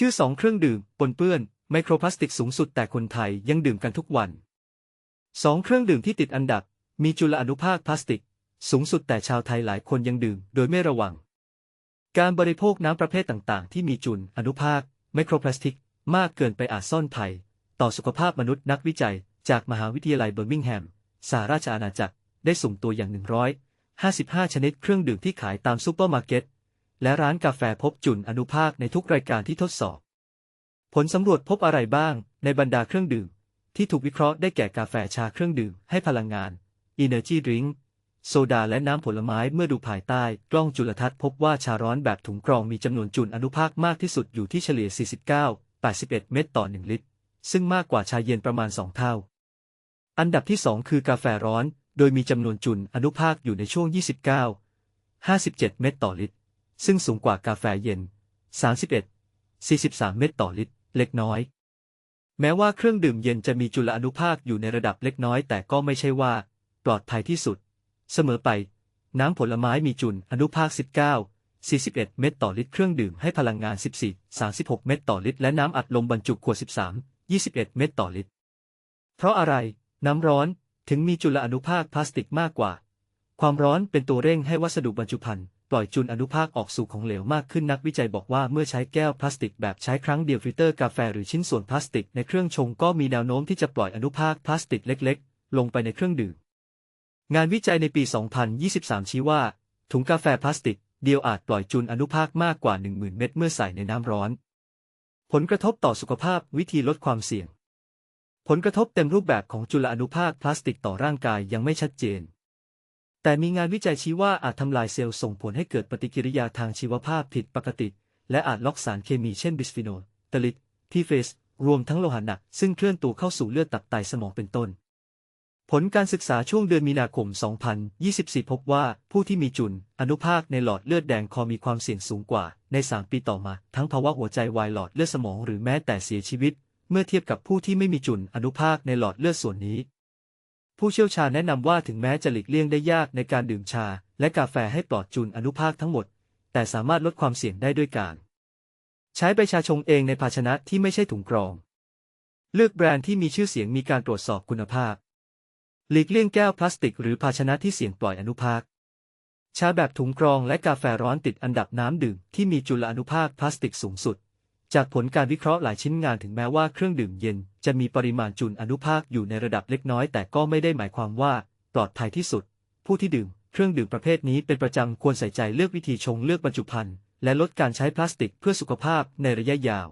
ชื่อสองเครื่องดื่มปนเปื้อนไมโครพลาสติกสูงสุดแต่คนไทยยังดื่มกันทุกวันสองเครื่องดื่มที่ติดอันดับ มีจุลอนุภาคพลาสติก สูงสุดแต่ชาวไทยหลายคนยังดื่มโดยไม่ระวัง การบริโภคน้ำประเภทต่างๆ ที่มีจุลอนุภาคไมโครพลาสติก มากเกินไปอาจซ่อนภัย ต่อสุขภาพมนุษย์นักวิจัย จากมหาวิทยาลัยเบอร์มิงแฮมสหราชอาณาจักรได้สุ่มตัวอย่าง 155 ชนิดเครื่องดื่มที่ขายตามซูเปอร์มาร์เก็ต และร้านกาแฟพบจุลอนุภาคในทุกรายการที่ทดสอบ ผลสำรวจพบอะไรบ้างในบรรดาเครื่องดื่ม ที่ถูกวิเคราะห์ได้แก่กาแฟชาเครื่องดื่มให้พลังงาน Energy Drink โซดาและน้ำผลไม้เมื่อดูภายใต้กล้องจุลทรรศน์พบว่าชาร้อนแบบถุงกรองมีจำนวนจุลอนุภาคมากที่สุดอยู่ที่เฉลี่ย 49 81 เม็ดต่อ 1 ลิตร ซึ่งมากกว่าชาเย็นประมาณ 2 เท่า อันดับที่ 2 คือกาแฟร้อน โดยมีจำนวนจุลอนุภาคอยู่ในช่วง 29 57 เม็ดต่อลิตร ซึ่งสูงกว่ากาแฟเย็น 31 43 เม็ดต่อลิตร เล็กน้อย แม้ว่าเครื่องดื่มเย็นจะมีจุลอนุภาคอยู่ในระดับเล็กน้อย แต่ก็ไม่ใช่ว่า ปลอดภัยที่สุด เสมอไป น้ำผลไม้มีจุลอนุภาค 19 41 เม็ดต่อลิตร เครื่องดื่มให้พลังงาน 14 36 เม็ดต่อลิตร และน้ำอัดลมบรรจุขวด 13 21 เม็ดต่อลิตร เพราะอะไร น้ำร้อนถึงมีจุลอนุภาคพลาสติกมากกว่า ความร้อนเป็นตัวเร่งให้วัสดุบรรจุภัณฑ์ปล่อยจุลอนุภาคออกสู่ของเหลวมากขึ้นนักวิจัยบอกว่าเมื่อใช้แก้วพลาสติกแบบใช้ครั้งเดียวฟิลเตอร์กาแฟหรือชิ้นส่วนพลาสติกในเครื่องชงก็มีแนวโน้มที่จะปล่อยอนุภาคพลาสติกเล็กๆ ลงไปในเครื่องดื่ม งานวิจัยในปี 2023 ชี้ว่า ถุงกาแฟพลาสติก เดียวอาจปล่อยจุลอนุภาคมากกว่า 10,000 เม็ดเมื่อใส่ในน้ำร้อน ผลกระทบต่อสุขภาพวิธีลดความเสี่ยง ผลกระทบเต็มรูปแบบของจุลอนุภาคพลาสติกต่อร่างกายยังไม่ชัดเจน แต่มีงานวิจัยชี้ว่าอาจทำลายเซลล์ส่งผลให้เกิดปฏิกิริยาทางชีวภาพผิดปกติ และอาจล็อกสารเคมีเช่นบิสฟีโนลตลิดพีเฟส รวมทั้งโลหะหนัก ซึ่งเคลื่อนตัวเข้าสู่เลือดตับไตสมองเป็นต้น ผลการศึกษาช่วงเดือนมีนาคม 2024 พบว่าผู้ที่มีจุลอนุภาคในหลอดเลือดแดงคอมีความเสี่ยงสูงกว่า ใน 3 ปีต่อมา ทั้งภาวะหัวใจวายหลอดเลือดสมองหรือแม้แต่เสียชีวิต เมื่อเทียบกับผู้ที่ไม่มีจุลอนุภาคในหลอดเลือดส่วนนี้ ผู้เชี่ยวชาญแนะนำว่าถึงแม้จะหลีกเลี่ยงได้ยากในการดื่มชา และกาแฟให้ปลอดจุลอนุภาคทั้งหมด แต่สามารถลดความเสี่ยงได้ด้วยการ ใช้ใบชาชงเองในภาชนะที่ไม่ใช่ถุงกรอง เลือกแบรนด์ที่มีชื่อเสียงมีการตรวจสอบคุณภาพ หลีกเลี่ยงแก้วพลาสติก หรือภาชนะที่เสี่ยงปล่อยอนุภาค ชาแบบถุงกรองและกาแฟร้อนติดอันดับน้ำดื่มที่มีจุลอนุภาคพลาสติกสูงสุด จากผลการวิเคราะห์หลายชิ้นงานถึงแม้ว่าเครื่องดื่มเย็น จะมีปริมาณจุลอนุภาคอยู่ในระดับเล็กน้อย แต่ก็ไม่ได้หมายความว่า ปลอดภัยที่สุด ผู้ที่ดื่ม เครื่องดื่มประเภทนี้เป็นประจำควรใส่ใจเลือกวิธีชงเลือกบรรจุภัณฑ์และลดการใช้พลาสติกเพื่อสุขภาพในระยะยาว